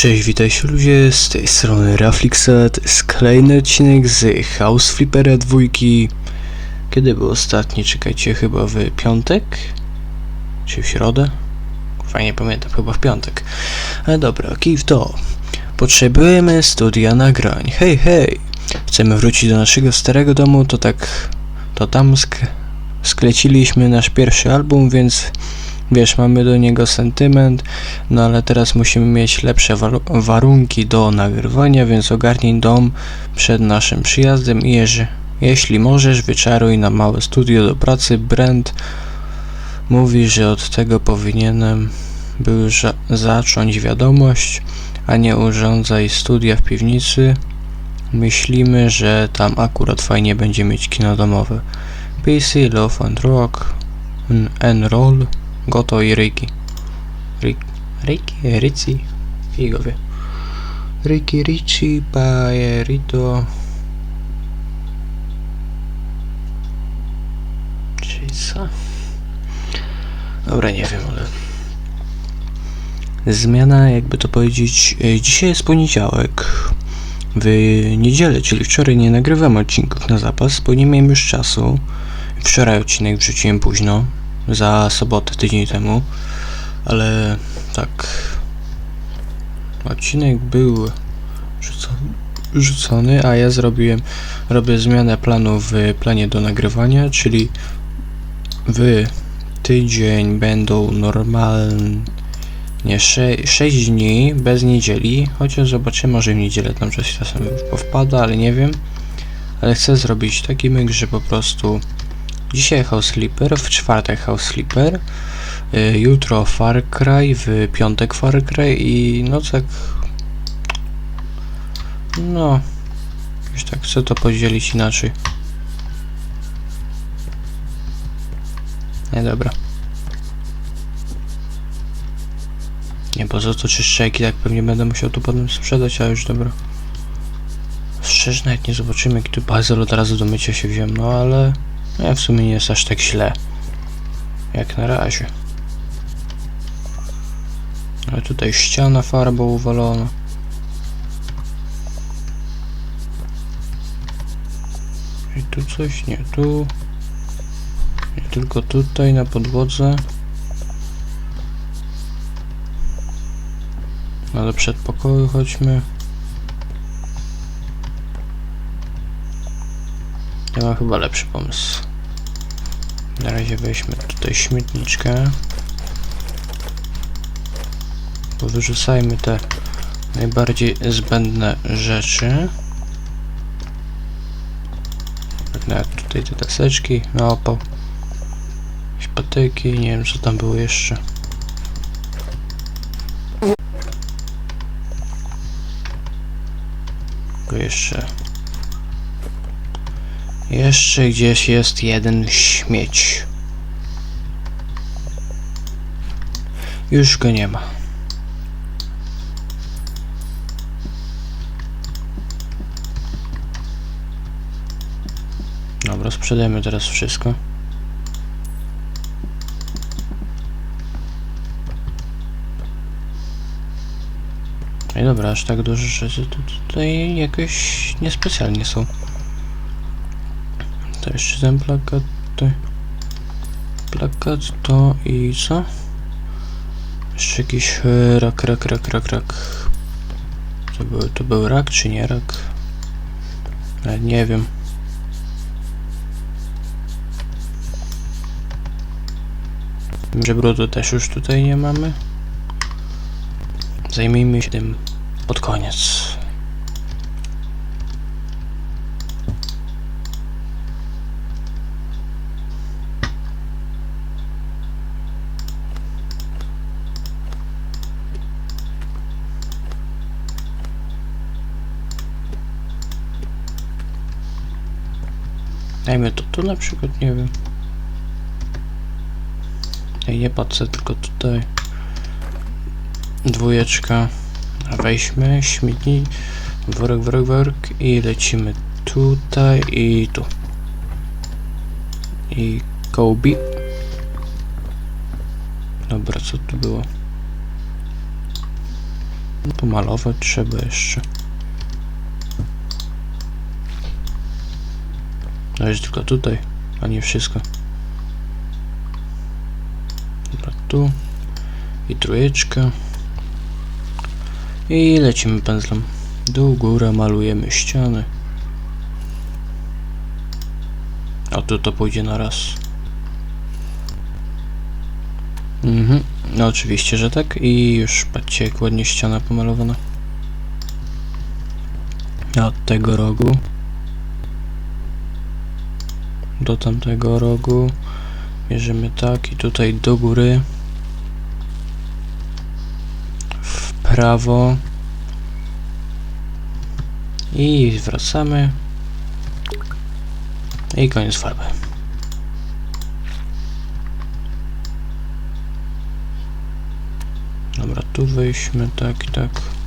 Cześć, witajcie ludzie, z tej strony Raflixa, to jest kolejny odcinek z House Flippera dwójki. Kiedy był ostatni? Czekajcie, chyba w piątek? Czy w środę? Fajnie pamiętam, chyba w piątek. Ale dobra, kij w to. Potrzebujemy studia nagrań. Hej, hej! Chcemy wrócić do naszego starego domu, to tak... To tam sk skleciliśmy nasz pierwszy album, więc... Wiesz, mamy do niego sentyment, no ale teraz musimy mieć lepsze waru- warunki do nagrywania, więc ogarnij dom przed naszym przyjazdem i jeży, jeśli możesz, wyczaruj na małe studio do pracy. Brent mówi, że od tego powinienem był za- zacząć wiadomość, a nie urządzaj studia w piwnicy. Myślimy, że tam akurat fajnie będzie mieć kino domowe. PC, Love and Rock, N- N-Roll, Goto i Ryki. Rik, Ryki, Ryci, figowie. Ryki, Ricci, Pajerito. Czyli co? Dobra, nie wiem, ale... Zmiana, jakby to powiedzieć, e, dzisiaj jest poniedziałek. W niedzielę, czyli wczoraj nie nagrywam odcinków na zapas, bo nie miałem już czasu. Wczoraj odcinek wrzuciłem późno, za sobotę tydzień temu, ale tak. Odcinek był rzucony, a ja zrobiłem, robię zmianę planu w planie do nagrywania, czyli w tydzień będą normalnie 6 dni bez niedzieli, chociaż zobaczymy, może w niedzielę tam coś czasem powpada, ale nie wiem. Ale chcę zrobić taki myk, że po prostu Dzisiaj House Sleeper, w czwartek House Sleeper, y, jutro Far Cry, w piątek Far Cry i no tak... No... Już tak chcę to podzielić inaczej. Nie, dobra. Nie, bo za to czyszczeki tak pewnie będę musiał tu potem sprzedać, a już dobra. Szczerze nawet nie zobaczymy, tu bazel od razu do mycia się wziąłem, no ale... No, w sumie nie jest aż tak źle. Jak na razie. Ale tutaj ściana farbą uwalona. I tu coś, nie tu. Nie tylko tutaj na podłodze. No do przedpokoju chodźmy. Ja mam chyba lepszy pomysł. Na razie weźmy tutaj śmietniczkę. Wyrzucajmy te najbardziej zbędne rzeczy. Nawet tutaj te deseczki na opał. Jakieś patyki, nie wiem co tam było jeszcze. Tylko jeszcze jeszcze gdzieś jest jeden śmieć. Już go nie ma. Dobra, sprzedajmy teraz wszystko. I dobra, aż tak duże rzeczy tutaj jakoś niespecjalnie są. To jeszcze ten plakat, to plakat, to i co? Jeszcze jakiś e, rak, rak, rak, rak, rak. To był, to był rak czy nie rak? Nie wiem. Że brudu też już tutaj nie mamy. Zajmijmy się tym pod koniec. Dajmy to tu na przykład, nie wiem. Ej, nie patrzę tylko tutaj. Dwójeczka. Weźmy śmietnik, worek, worek, worek i lecimy tutaj i tu. I Kobe. Dobra, co tu było? Pomalować trzeba jeszcze. Jest tylko tutaj, a nie wszystko. Dobra, tu. I trójeczka. I lecimy pędzlem. Dół, góra, malujemy ściany. A tu to pójdzie na raz. Mhm, no oczywiście, że tak. I już patrzcie, jak ładnie ściana pomalowana. A Od tego rogu do tamtego rogu mierzymy tak i tutaj do góry w prawo i wracamy i koniec farby. Dobra, tu weźmy tak i tak.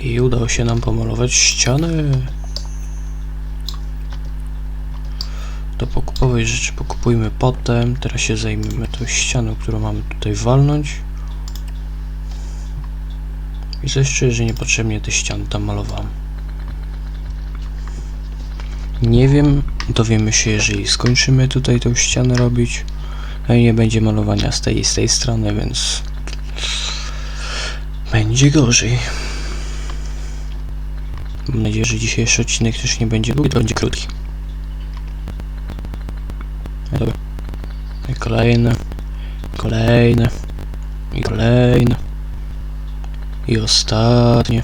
I udało się nam pomalować ściany. Do pokupowej rzeczy pokupujmy potem. Teraz się zajmiemy tą ścianą, którą mamy tutaj walnąć. I coś czuję, że niepotrzebnie te ściany tam malowałem. Nie wiem, dowiemy się, jeżeli skończymy tutaj tą ścianę robić. A nie będzie malowania z tej i z tej strony, więc będzie gorzej. Mam nadzieję, że dzisiejszy odcinek też nie będzie długi, to będzie krótki. Dobra. I kolejne. Kolejne. I kolejne. I ostatnie.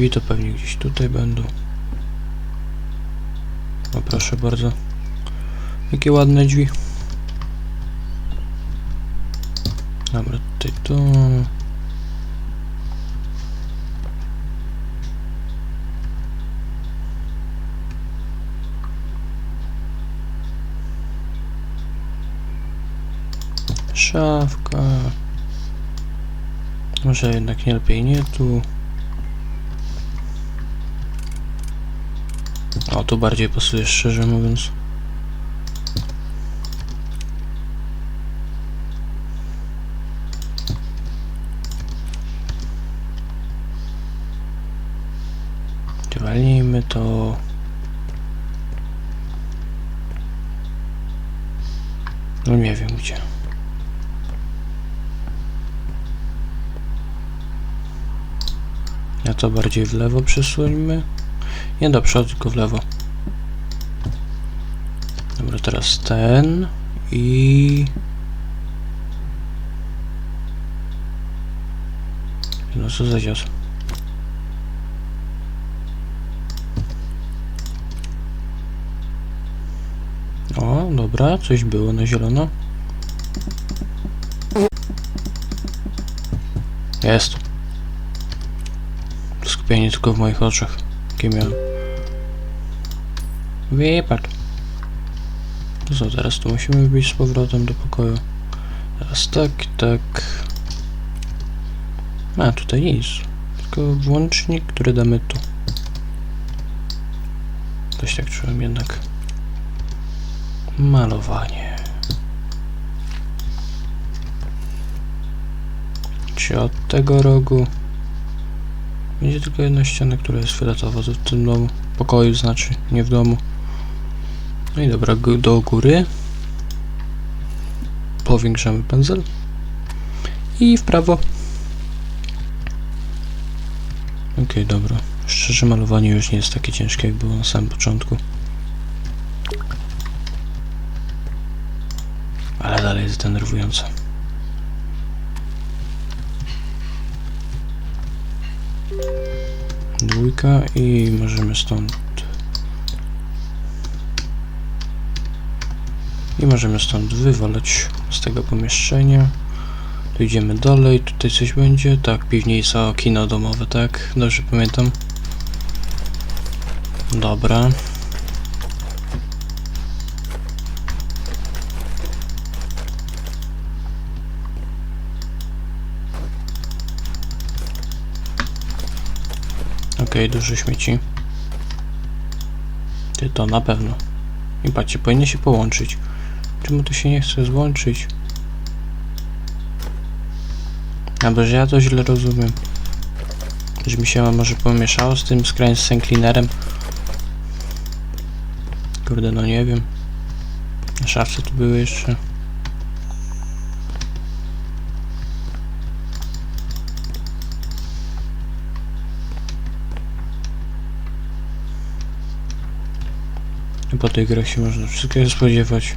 Drzwi to pewnie gdzieś tutaj będą. O proszę bardzo. Jakie ładne drzwi. Dobra, tutaj to. Szafka. Może jednak nie lepiej nie tu. O, tu bardziej pasuje, szczerze mówiąc. Walnijmy to. No nie wiem gdzie. Ja to bardziej w lewo przesuńmy. Nie do przodu, tylko w lewo. Dobra, teraz ten i... No co za. O, dobra, coś było na zielono. Jest. Skupienie tylko w moich oczach. Jakie miałem. Wypadł. To co, teraz tu musimy wbić z powrotem do pokoju. Teraz tak, tak. A, tutaj nic. Tylko włącznik, który damy tu. Coś tak czułem jednak. Malowanie. Czy od tego rogu będzie tylko jedna ściana, która jest fioletowa w tym domu. Pokoju znaczy, nie w domu. No i dobra, do góry. powiększamy pędzel i w prawo. Okej, dobra. Szczerze malowanie już nie jest takie ciężkie jak było na samym początku. Ale dalej jest denerwujące. Dwójka i możemy stąd I możemy stąd wywalać z tego pomieszczenia. Tu idziemy dalej, tutaj coś będzie. Tak, piwnica, kino domowe, tak? Dobrze pamiętam. Dobra. Okej, dużo śmieci. Ty to na pewno. I patrzcie, powinny się połączyć. Czemu to się nie chce złączyć? Albo że ja to źle rozumiem. Że mi się może pomieszało z tym skręcem cleanerem. Kurde, no nie wiem. Szafce tu były jeszcze. Po tej grach się można wszystkiego spodziewać.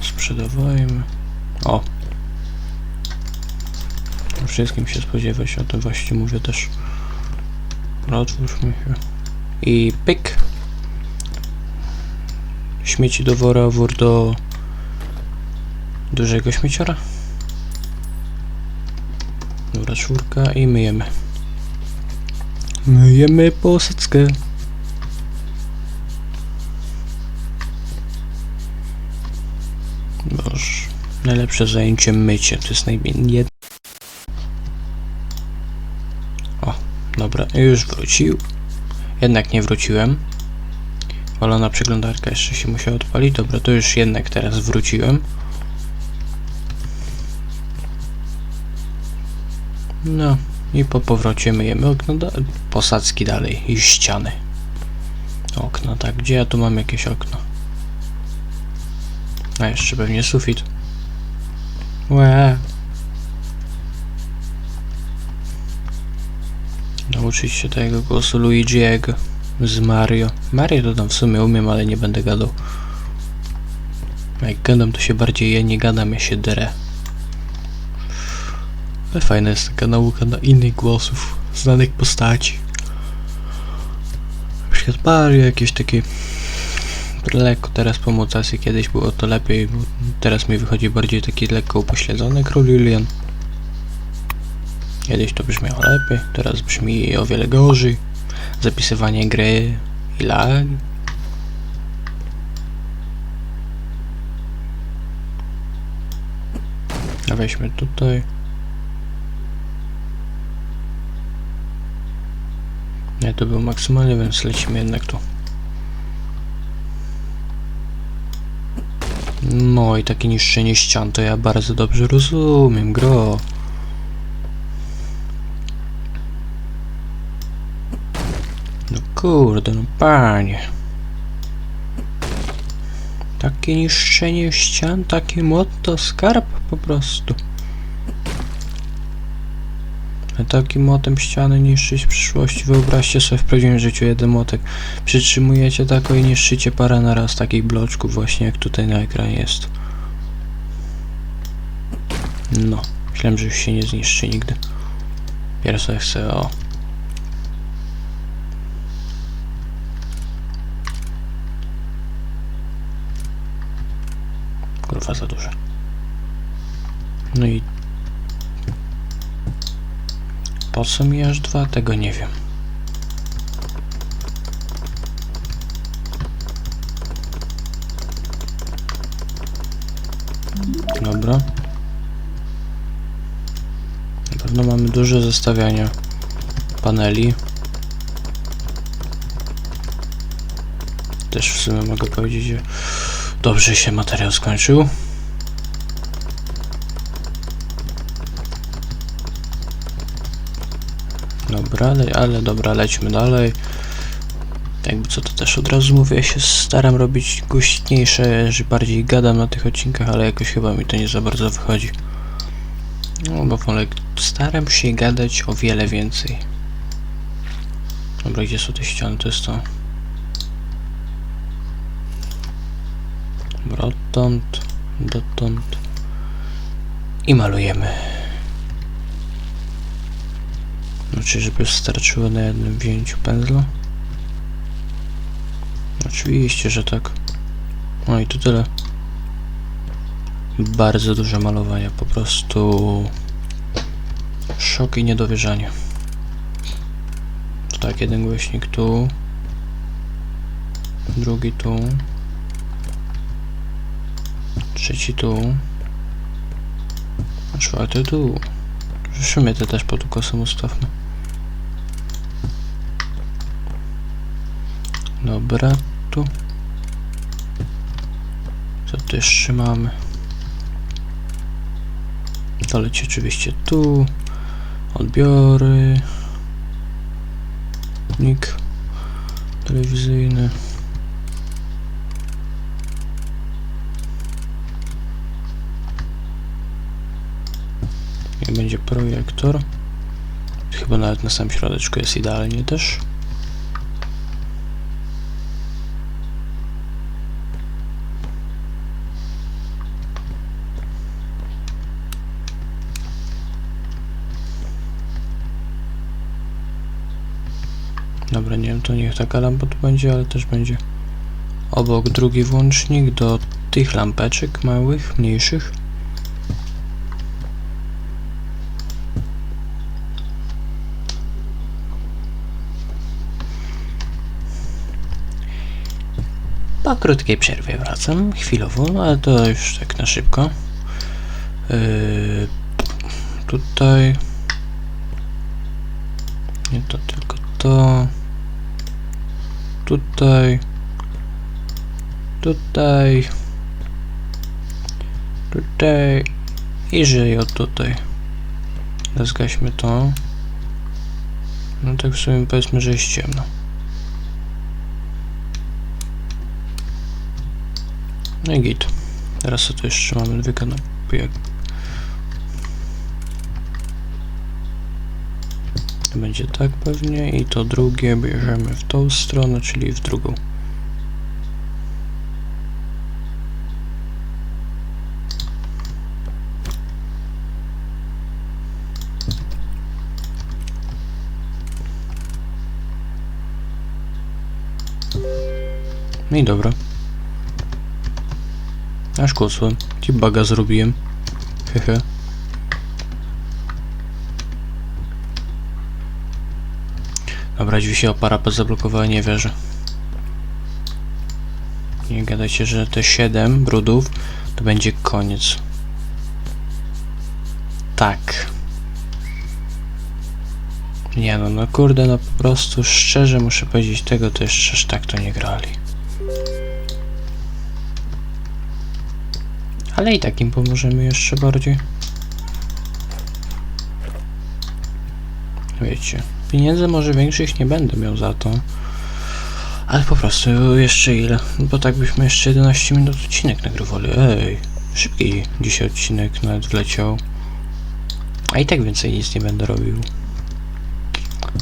Sprzedawajmy. O! Wszystkim się spodziewać, o tym właśnie mówię też. Otwórzmy się. I pyk! Śmieci do wora, wór do dużego śmieciora. Dobra, czwórka i myjemy. Myjemy posadzkę. Najlepsze zajęcie mycie, to jest najmniej... O, dobra, już wrócił. Jednak nie wróciłem. Walona przeglądarka jeszcze się musiała odpalić. Dobra, to już jednak teraz wróciłem. No, i po powrocie myjemy okno, da posadzki dalej i ściany. Okno, tak, gdzie ja tu mam jakieś okno? A jeszcze pewnie sufit. Łe. Nauczyć się tego głosu Luigi'ego z Mario. Mario to tam w sumie umiem, ale nie będę gadał. Jak gadam, to się bardziej ja nie gadam, ja się derę. Ale fajna jest taka nauka na innych głosów, znanych postaci. Na przykład Mario, jakieś takie lekko teraz po mutacji, kiedyś było to lepiej, teraz mi wychodzi bardziej taki lekko upośledzony król Julian. Kiedyś to brzmiało lepiej, teraz brzmi o wiele gorzej. Zapisywanie gry i lag. A weźmy tutaj. Nie, to był maksymalnie, więc lecimy jednak tu. No i takie niszczenie ścian to ja bardzo dobrze rozumiem, gro. No kurde, no panie. Takie niszczenie ścian, taki młot to skarb po prostu. Takim młotem ściany niszczyć w przyszłości. Wyobraźcie sobie w prawdziwym życiu jeden młotek. Przytrzymujecie tako i niszczycie parę na raz takich bloczków właśnie jak tutaj na ekranie jest. No, myślałem, że już się nie zniszczy nigdy. Pierwsze chcę o. Kurwa za duże. No i po co mi aż dwa? Tego nie wiem. Dobra. Na pewno mamy duże zestawiania paneli. Też w sumie mogę powiedzieć, że dobrze się materiał skończył. Dobra, ale, dobra, lećmy dalej. Jakby co to też od razu mówię, ja się staram robić głośniejsze, że bardziej gadam na tych odcinkach, ale jakoś chyba mi to nie za bardzo wychodzi. No bo wolę, staram się gadać o wiele więcej. Dobra, gdzie są te ściany? To jest to. Dobra, odtąd, dotąd. I malujemy. Znaczy, żeby starczyło na jednym wzięciu pędzla. Oczywiście, że tak. No i to tyle. Bardzo dużo malowania, po prostu szok i niedowierzanie. To tak, jeden głośnik tu, drugi tu, trzeci tu, czwarty tu. W sumie te też pod ukosem ustawmy. Dobra, tu. Co tu jeszcze mamy? To leci oczywiście tu. Odbiory. Nik telewizyjny. I będzie projektor. Chyba nawet na samym środeczku jest idealnie też. Dobra, nie wiem, to niech taka lampa tu będzie, ale też będzie obok drugi włącznik do tych lampeczek małych, mniejszych. Po krótkiej przerwie wracam, chwilowo, ale to już tak na szybko. Yy, tutaj. Nie to tylko to. Tutaj. Tutaj. Tutaj. I żyje tutaj. Zgaśmy to. No tak w sumie powiedzmy, że jest ciemno. No i git. Teraz tu jeszcze mamy dwie kanapy. Jak będzie tak pewnie i to drugie bierzemy w tą stronę, czyli w drugą. No i dobra. Aż kłosłem. Ci baga zrobiłem. Hehe. Dobra, się o parapet zablokowały, nie wierzę. Nie gadajcie, że te 7 brudów to będzie koniec. Tak. Nie no, no kurde, no po prostu szczerze muszę powiedzieć, tego to jeszcze aż tak to nie grali. Ale i tak im pomożemy jeszcze bardziej. Wiecie, pieniędzy może większych nie będę miał za to. Ale po prostu jeszcze ile? Bo tak byśmy jeszcze 11 minut odcinek nagrywali. Ej, szybki dzisiaj odcinek nawet wleciał. A i tak więcej nic nie będę robił.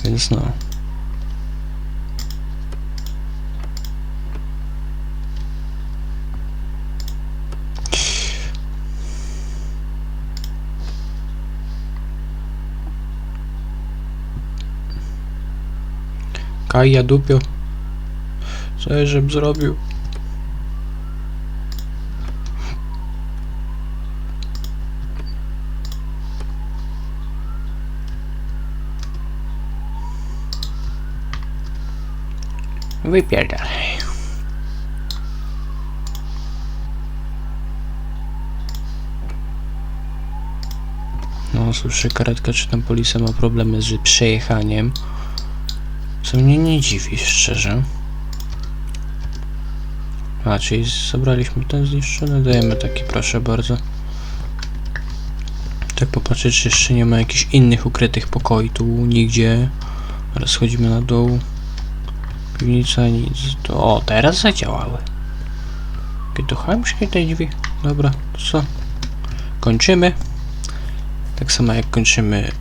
Więc no. Kaja dupio. Co ja żem zrobił? Wypierdalaj. No, słyszę, karetka czy tam policja ma problemy z przejechaniem. Co mnie nie dziwi, szczerze. A, czyli zabraliśmy ten zniszczony, dajemy taki, proszę bardzo. Tak popatrzeć, czy jeszcze nie ma jakichś innych ukrytych pokoi tu nigdzie. Teraz schodzimy na dół. Piwnica nic. O, teraz zadziałały. To chamskie te drzwi. Dobra, to co? Kończymy. Tak samo jak kończymy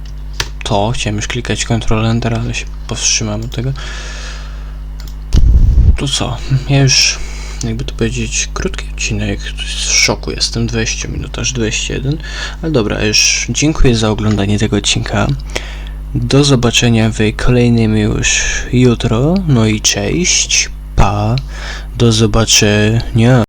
to. Chciałem już klikać Ctrl Enter, ale się powstrzymam tego. To co? Ja już, jakby to powiedzieć, krótki odcinek. W szoku jestem. 20 minut, aż 21. Ale dobra, już dziękuję za oglądanie tego odcinka. Do zobaczenia w kolejnym już jutro. No i cześć. Pa. Do zobaczenia.